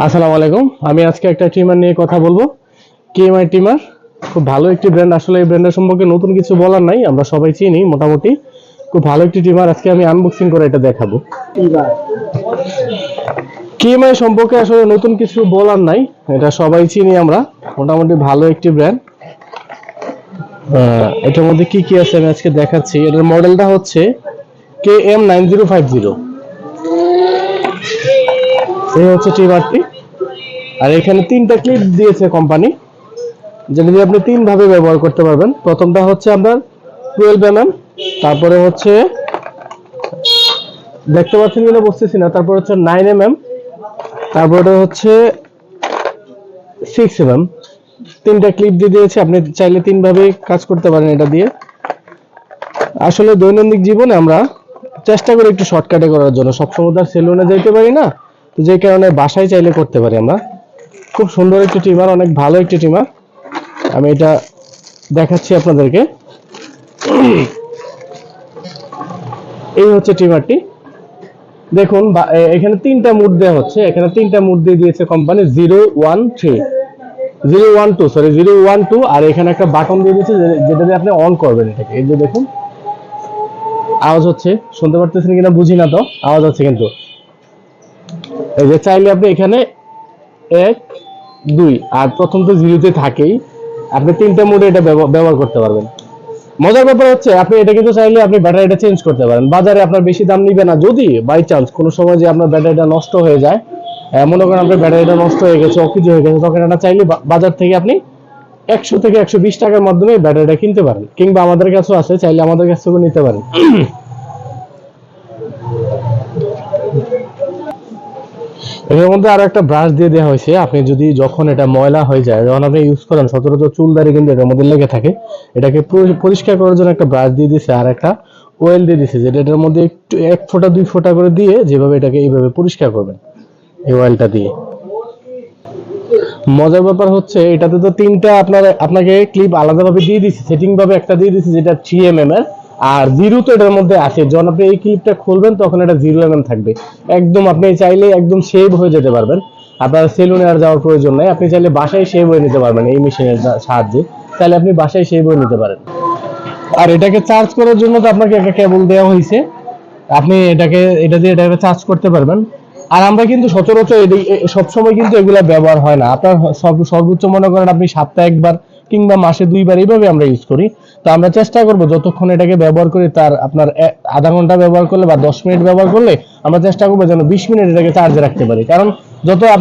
আসসালামু আলাইকুম। আমি আজকে একটা ট্রিমার নিয়ে কথা বলব। কেএমআই ট্রিমার খুব ভালো একটি ব্র্যান্ড আসলে এই ব্র্যান্ডের সম্পর্কে নতুন কিছু বলার নাই, আমরা সবাই চিনি মোটামুটি। খুব ভালো একটি ট্রিমার আজকে আমি আনবক্সিং করে এটা দেখাবো। কেএমআই সম্পর্কে আসলে নতুন কিছু বলার নাই, এটা সবাই চিনি আমরা, মোটামুটি ভালো একটি ব্র্যান্ড এটার মধ্যে কি কি আছে আমি আজকে দেখাচ্ছি। এটার মডেলটা হচ্ছে K M nine zero five zero এই হচ্ছে ট্রিমারটি আর এখানে তিনটা ক্লিপ দিয়েছে কোম্পানি যেটা দিয়ে আপনি তিন ভাবে ব্যবহার করতে পারবেন। প্রথমটা হচ্ছে আপনার টুয়েলভ এম তারপরে হচ্ছে দেখতে পাচ্ছেন কিনা বুঝতেছি না, তারপর হচ্ছে নাইন এম এম তারপরে হচ্ছে সিক্স এম এম তিনটা ক্লিপ দিয়ে দিয়েছে, আপনি চাইলে তিন ভাবে কাজ করতে পারেন এটা দিয়ে। আসলে দৈনন্দিন জীবনে আমরা চেষ্টা করি একটু শর্টকাটে করার জন্য। সবসময় তার সেলুনে যেতে পারি না। তো যে কারণে বাসায় চাইলে করতে পারি আমরা। খুব সুন্দর একটি টিমার, অনেক ভালো একটি টিমার। আমি এটা দেখাচ্ছি আপনাদেরকে। এই হচ্ছে টিমারটি। দেখুন এখানে তিনটা মুড দেওয়া হচ্ছে। এখানে তিনটা মুড দিয়ে দিয়েছে company zero one three zero one two sorry zero one two আর এখানে একটা বাটন দিয়ে দিয়েছে যেটা দিয়ে আপনি অন করবেন এটাকে। এই যে দেখুন, আওয়াজ হচ্ছে, শুনতে পারতেছেন কিনা বুঝি না তো? আওয়াজ হচ্ছে কিন্তু। এই যে চাইলে আপনি এখানে এক, দুই, আর প্রথম তো জিরোতে থাকেই। আপনি তিনটা মোডে এটা ব্যব- ব্যবহার করতে পারবেন। মজার ব্যাপার হচ্ছে, আপনি এটা কিন্তু চাইলে আপনি ব্যাটারিটা চেঞ্জ করতে পারেন। বাজারে আপনার বেশি দাম নিবে না। যদি বাই চান্স কোনো সময় যে আপনার ব্যাটারিটা নষ্ট হয়ে যায় মনে করেন আপনার ব্যাটারিটা নষ্ট হয়ে গেছে অকেজ হয়ে গেছে, তখন এটা চাইলে বাজার থেকে আপনি একশো থেকে একশো বিশ টাকার মাধ্যমে ব্যাটারিটা কিনতে পারেন। কিংবা আমাদের কাছেও আছে, চাইলে আমাদের কাছ থেকেও নিতে পারেন। এর মধ্যে আরও একটা ব্রাশ দিয়ে দেওয়া হয়েছে। আপনি যদি যখন এটা ময়লা হয়ে যায়, যখন আপনি ইউজ করেন, সচরাচর চুল দাঁড়িয়ে কিন্তু এটার মধ্যে লেগে থাকে। এটাকে পরিষ্কার করার জন্য একটা ব্রাশ দিয়ে দিয়েছে আর একটা ওয়েল দিয়ে দিয়েছে যেটা এটার মধ্যে একটু এক ফোঁটা, দুই ফোঁটা করে দিয়ে যেভাবে এটাকে এইভাবে পরিষ্কার করবেন, এই অয়েলটা দিয়ে। মজার ব্যাপার হচ্ছে, এটাতে তো তিনটা আপনার আপনাকে ক্লিপ আলাদাভাবে দিয়ে দিচ্ছে সেটিং ভাবে একটা দিয়ে দিচ্ছে যেটা থ্রি এম এম এর। আর জিরো তো এটার মধ্যে আছে যখন আপনি এই ক্লিপটা খুলবেন, তখন এটা জিরো এম এম থাকবে। একদম আপনি চাইলে একদম সেভ হয়ে যেতে পারবেন। আপনার সেলুনে আর যাওয়ার প্রয়োজন নাই। আপনি চাইলে বাসায় সেভ হয়ে নিতে পারবেন এই মেশিনের সাহায্যে। তাহলে আপনি বাসায় সেভ হয়ে নিতে পারেন। আর এটাকে চার্জ করার জন্য তো আপনাকে একটা কেবল দেওয়া হয়েছে। আপনি এটাকে, এটা দিয়ে এটাকে চার্জ করতে পারবেন। আর আমরা কিন্তু সচরাচর সবসময় কিন্তু এগুলা ব্যবহার হয় না। আপনার সর্ব- সর্বোচ্চ মনে করেন আপনি সপ্তাহে একবার কিংবা মাসে দুইবার এইভাবে আমরা ইউজ করি। তো আমরা চেষ্টা করব যতক্ষণ এটাকে ব্যবহার করি তার আপনার আধা ঘণ্টা ব্যবহার করলে বা দশ মিনিট ব্যবহার করলে আমরা চেষ্টা করব যেন বিশ মিনিট এটাকে চার্জে রাখতে পারি। কারণ যত আপনি